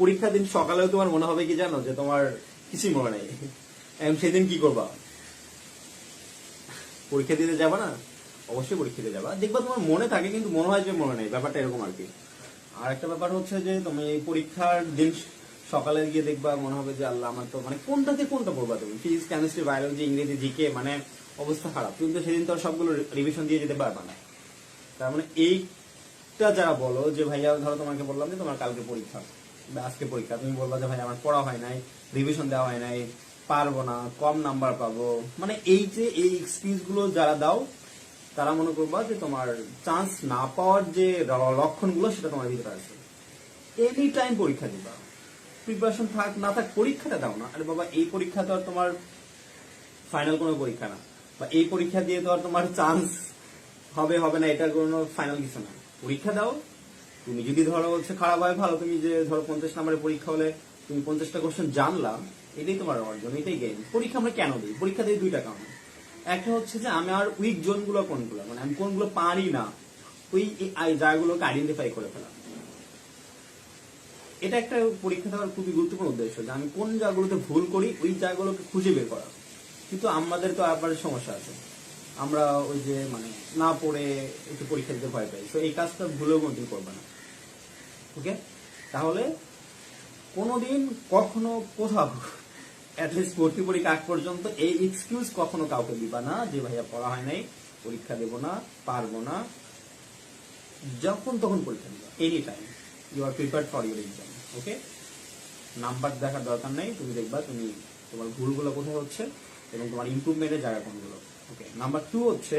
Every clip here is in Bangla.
পরীক্ষার দিন সকালেও তোমার মনে হবে কি জানো যে তোমার কিছুই মনে নেই। সেদিন কি করবা? পরীক্ষা দিতে যাবা না? অবশ্যই পরীক্ষা দিতে যাবা। দেখবা তোমার মনে থাকে কিন্তু মনে হয় যে মনে নেই, ব্যাপারটা এরকম আর কি। আর একটা ব্যাপার হচ্ছে যে তুমি পরীক্ষার দিন সকালে গিয়ে দেখবা, মনে হবে যে আল্লাহ আমার তো মানে কোনটাতে কোনটা পড়বা তুমি? ফিজিক্স, কেমিস্ট্রি, বায়োলজি, ইংরেজি, জিকে মানে অবস্থা খারাপ। তুমি তো সেদিন তো সবগুলো রিভিশন দিয়ে যেতে পারবা না। তার মানে এইটা যারা বলো যে, ভাইয়া, ধরো তোমাকে বললাম যে তোমার কালকে পরীক্ষা আজকে পরীক্ষা, তুমি বলবা যে ভাই আমার পড়া হয় নাই রিভিশন দেওয়া হয় নাই, পারব না, কম নাম্বার পাবো। মানে এই যে এই এক্সকিউজগুলো যারা দাও, তারা মনে করবা যে তোমার চান্স না পাওয়ার যে লক্ষণগুলো সেটা তোমার ভিতরে আছে। এনি টাইম পরীক্ষা দিবা। প্রিপারেশন থাক, না থাক, পরীক্ষাটা দাও না। আরে বাবা, এই পরীক্ষা তো আর তোমার ফাইনাল কোনো পরীক্ষা না। বা এই পরীক্ষা দিয়ে তো আর তোমার চান্স হবে হবে না এটা কোনো ফাইনাল কিছু না। পরীক্ষা দাও তুমি যদি ধরো হচ্ছে খারাপ হয় ভালো, তুমি যে ধরো পঞ্চাশ নম্বরের পরীক্ষা হলে তুমি পঞ্চাশটা কোশ্চেন জানলাম এটাই তোমার অর্জন, এটাই গেম পরীক্ষা আমরা কেন দিই? পরীক্ষা দিই দুইটা কারণে একটা হচ্ছে যে আমি আর উইক জোনগুলো কোনগুলো? মানে আমি কোনগুলো পারি না, ওই জায়গাগুলোকে আইডেন্টিফাই করে ফেলা। এটা একটা পরীক্ষা দেওয়ার খুবই গুরুত্বপূর্ণ উদ্দেশ্য, যে আমি কোন জায়গাগুলোতে ভুল করি, ওই জায়গাগুলোকে খুঁজে বের করা। কিন্তু আমাদের তো আবার সমস্যা আছে। আমরা ওই যে মানে না পড়ে একটু পরীক্ষা দিতে ভয় পাই। তো এই কাজটা ভুলেও কোনদিন করবে না। ওকে? তাহলে কোনোদিন কখনো কোথাও অ্যাটলিস্ট ভর্তি পরীক্ষা আগ পর্যন্ত, এই এক্সকিউজ কখনো কাউকে দিবা না যে, ভাইয়া, পড়া হয় নাই, পরীক্ষা দেবো না, পারব না। যখন তখন পরীক্ষা দিবা any time you are prepare for your exam okay? Number দেখার দরকার নেই, তুমি দেখবা তুমি তোমার ভুলগুলো কোথায় হচ্ছে এবং তোমার ইম্প্রুভমেন্টের জায়গা কোনগুলো, ওকে? নাম্বার টু হচ্ছে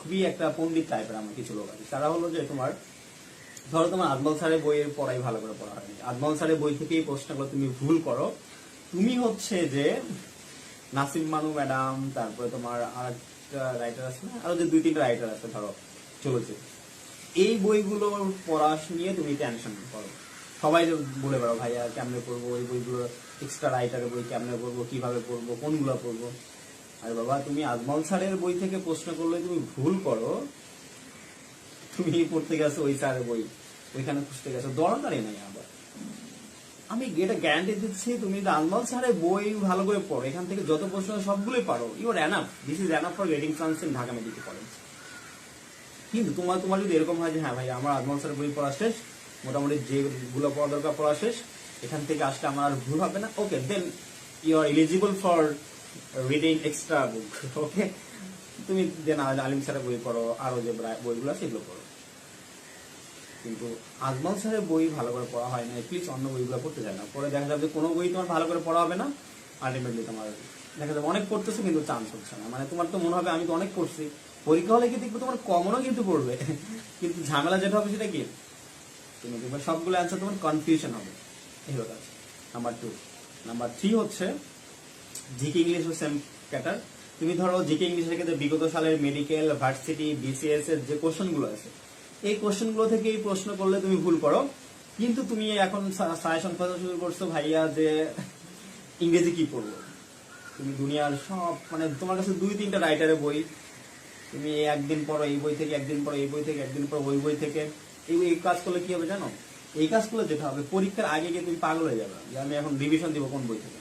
খুবই একটা পণ্ডিত টাইপের আমার কিছু লোক আছে, তারা হলো যে তোমার ধরো তোমার আজমল স্যারের বইয়ের পড়াই ভালো করে পড়া হয়নি। আজমল স্যারের বই থেকে এই প্রশ্নগুলো তুমি ভুল করো। তুমি হচ্ছে যে নাসিম মানু ম্যাডাম, তারপরে তোমার আর একটা রাইটার আছে না, আরও যে দুই তিনটা রাইটার আছে, ধরো, চলেছে। এই বইগুলো পড়া নিয়ে তুমি টেনশন করো। সবাই বলে বেড়াও, ভাইয়া, কেমনে পড়ব? এই বইগুলো এক্সট্রা রাইটারের বই কেমনে পড়ব? কীভাবে পড়ব? কোনগুলো পড়ব? আরে বাবা, তুমি আজমল স্যারের বই থেকে প্রশ্ন করলে তুমি ভুল করো। তুমি পড়তে গেছো, ওই স্যারের বই। ওইখানে খুঁজতে গেছো। দরকারই নাই আবার। আমি এটা গ্যারান্টি দিচ্ছি, তুমি যদি আজমল স্যারের বই ভালো করে পড়ো। এখান থেকে যত প্রশ্ন সবগুলোই পারো। Your enough this is enough for getting chance in Dhaka medical college কিন্তু তোমার তোমার যদি এরকম হয় যে হ্যাঁ ভাই, আমার আজমল স্যারের বই পড়া শেষ, মোটামুটি যেগুলো পড়া দরকার পড়া শেষ, এখান থেকে আসলে আমার আর ভুল হবে না। Okay then you are eligible for reading extra book okay তুমি দেন আলিম স্যারের বই পড়ো আরও যে বইগুলো সেগুলো পড়ো। কিন্তু আজমল স্যারের বই ভালো করে পড়া হয় না প্লিজ অন্য বইগুলো পড়তে যায় না। পরে দেখা যাবে যে কোনো বই তোমার ভালো করে পড়া হবে না আলটিমেটলি তোমার দেখা যাবে অনেক পড়তেছে কিন্তু চান্স হচ্ছে না। মানে তোমার তো মনে হবে আমি তো অনেক পড়ছি। পরীক্ষা হলে কি দেখবে তোমার কমনও কিন্তু পড়বে। কিন্তু ঝামেলা যেটা হবে সেটা কি? তুমি দেখবে সবগুলো অ্যান্সার তোমার কনফিউশন হবে। এই হলো কাজ। নাম্বার টু নাম্বার থ্রি হচ্ছে জিকে ইংলিশ ও সেম ক্যাটার তুমি ধরো জিকে ইংলিশের ক্ষেত্রে বিগত সালের মেডিকেল ভার্সিটি বিসিএস এর যে কোশ্চেনগুলো আছে এই কোশ্চেনগুলো থেকে এই প্রশ্ন করলে তুমি ভুল করো। কিন্তু তুমি এখন সাজেশন খোঁজা শুরু করছ ভাইয়া যে ইংরেজি কি পড়ব? তুমি দুনিয়ার সব মানে তোমার কাছে দুই তিনটা রাইটারের বই। তুমি একদিন পড়ো এই বই থেকে, একদিন পড়ো এই বই থেকে, একদিন পড়ো ওই বই থেকে। এই এই কাজ করলে কি হবে জানো? এই কাজ করলে যেটা হবে, পরীক্ষার আগে গিয়ে তুমি পাগল হয়ে যাবে। যে আমি এখন রিভিশন দিব কোন বই থেকে?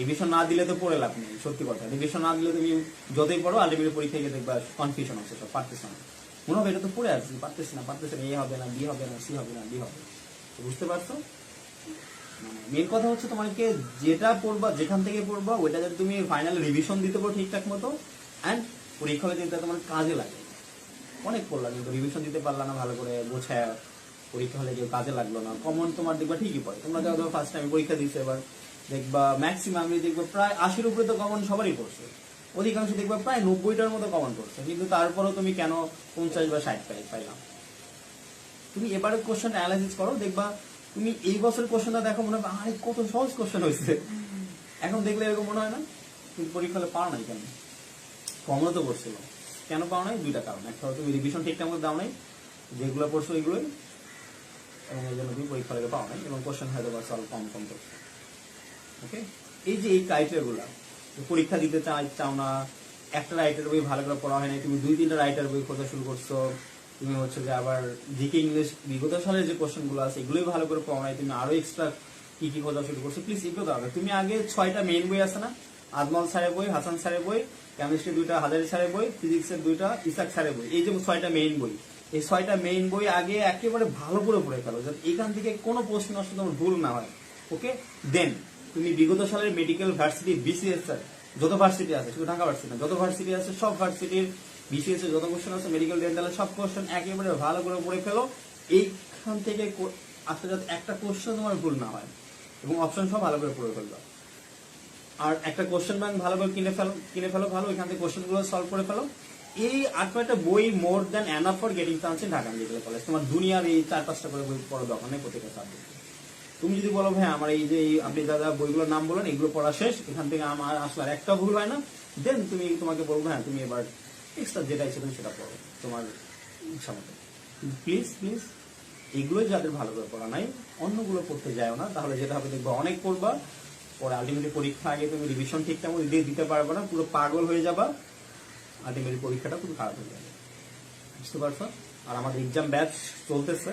রিভিশন না দিলে তো পড়ে লাভ নেই, সত্যি কথা। রিভিশন না দিলে তুমি যতই পড়ো আলটিমেটলি পরীক্ষায় গিয়ে দেখবা কনফিউশন হচ্ছে সব, পারতেছ না। মনে হবে এটা তো পড়ে আসছি পারতেছি না পারতেছি না, এ হবে না, বি হবে না, সি হবে না, ডি হবে বুঝতে পারছ? মেন কথা হচ্ছে তোমাকে যেটা পড়বা, যেখান থেকে পড়বা, ওইটা যদি তুমি ফাইনাল রিভিশন দিতে পারো ঠিকঠাক মতো অ্যান্ড পরীক্ষা হলে তোমার কাজে লাগে। অনেক পড়লাম কিন্তু রিভিশন দিতে পারলাম না, ভালো করে গোছায় পরীক্ষা হলে কেউ কাজে লাগল না। কমন তোমার দেখবা ঠিকই পড়ে। তোমরা যাও ফার্স্ট টাইম পরীক্ষা দিচ্ছে এবার দেখবা ম্যাক্সিমাম দেখবা প্রায় আশির উপরে তো কমন সবারই পড়ছে। অধিকাংশ দেখবে প্রায় নব্বইটার মতো কমন পড়ছে কিন্তু তারপরেও তুমি কেন পঞ্চাশ বা ষাট পাই পাইলাম তুমি এবারে কোশ্চেন অ্যানালাইসিস করো, দেখবা তুমি এই বছর কোশ্চেনটা দেখো, মনে হবে, আরে, কত সহজ কোশ্চেন হয়েছে এখন দেখলে এরকম মনে হয় না? তুমি পরীক্ষা হলে পাও নাই কেন? কমনও তো পড়ছিল। কেন পাও নাই? দুইটা কারণ। একটা তুমি রিভিশন ঠিকঠাক মতো দাও নাই, যেগুলো পড়ছো ওইগুলোই, এবং এই জন্য তুমি পরীক্ষা পাও নাই, এবং কোশ্চেন হয়তো বা সলভ কম কম করছ। ওকে এই যে এই ক্রাইটেরিয়া গুলা পরীক্ষা দিতে চাই, চাও না। একটা রাইটার বই ভালো করে পড়া হয় না তুমি দুই, তিনটা রাইটার বই খোঁজা শুরু করছ। তুমি হচ্ছে যে আবার জিকে ইংলিশ বিগত সালের যে কোশ্চেনগুলো আছে, এগুলোই ভালো করে পড়া নাই। তুমি আরও এক্সট্রা কি কি খোঁজা শুরু করছ? প্লিজ এগুলো দাও তুমি আগে ছয়টা মেইন বই আছে না? আজমল স্যারের বই, হাসান স্যারের বই কেমিস্ট্রি দুইটা, হাজারি স্যারের বই ফিজিক্সের দুইটা, ইসাক স্যারের বই। এই যে ছয়টা মেইন বই। এই ছয়টা মেইন বই আগে একেবারে ভালো করে পড়ে ফেলো। যাতে এখান থেকে কোনো প্রশ্ন আসলে তোমার ভুল না হয়। ওকে দেন তুমি বিগত সালের মেডিকেল ভার্সিটি বিসিএস যত ভার্সিটি আছে, শুধু ঢাকা ভার্সিটি না, যত ভার্সিটি আছে, সব ভার্সিটির বিসিএস যত কোশ্চেন আছে মেডিকেল ডেন্টালের সব কোশ্চেন একেবারে ভালো করে পড়ে ফেলো। এইখান থেকে আসলে যাতে একটা কোশ্চেন তোমার ভুল না হয় এবং অপশন সব ভালো করে পড়ে ফেলবা আর একটা কোশ্চেন ব্যাংক ভালো করে কিনে ফেলো কিনে ফেলো ভালো এখান থেকে কোশ্চেনগুলো সলভ করে ফেলো। এই আট কয়টা বই more than enough for getting chance in Dhaka medical college তোমার দুনিয়ার এই চার পাঁচটা করে বই পড়া দোকানে প্রত্যেকটা সাবজেক্ট তুমি যদি বলো, ভাই, আমার এই যে আপনি দাদা বইগুলোর নাম বলেন এগুলো পড়া শেষ, এখান থেকে আমার আসলে আর একটা ভুল হয় না দেন তুমি তোমাকে বলব হ্যাঁ তুমি এবার এক্সট্রা যেটা ইচ্ছে তুমি সেটা পড়ো, তোমার ইচ্ছা মতো। প্লিজ প্লিজ এগুলোই যাদের ভালো করে পড়া নাই, অন্যগুলো পড়তে যাও না, তাহলে যেটা হবে, দেখব অনেক পড়বা, পরে আলটিমেটলি পরীক্ষা আগে তুমি রিভিশন ঠিকঠাক মতো দিয়ে দিতে পারবে না, পুরো পাগল হয়ে যাবা আলটিমেটলি পরীক্ষাটা খুব খারাপ হয়ে যাবে। বুঝতে পারছ? আর আমাদের এক্সাম ব্যাচ চলতেছে।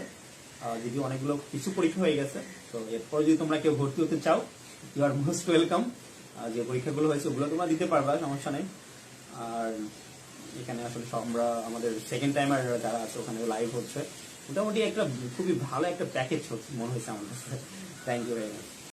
যদিও অনেকগুলো কিছু পরীক্ষা হয়ে গেছে, তো এরপরে যদি তোমরা কেউ ভর্তি হতে চাও ইউ আর মোস্ট ওয়েলকাম যে পরীক্ষাগুলো হয়েছে, ওগুলো তোমরা দিতে পারবা, সমস্যা নেই। আর এখানে আসলে আমরা, আমাদের সেকেন্ড টাইমার যারা আছে ওখানে লাইভ হচ্ছে। মোটামুটি একটা খুবই ভালো একটা প্যাকেজ হচ্ছে, মনে হয়েছে আমার থ্যাংক ইউ ভেরি মাচ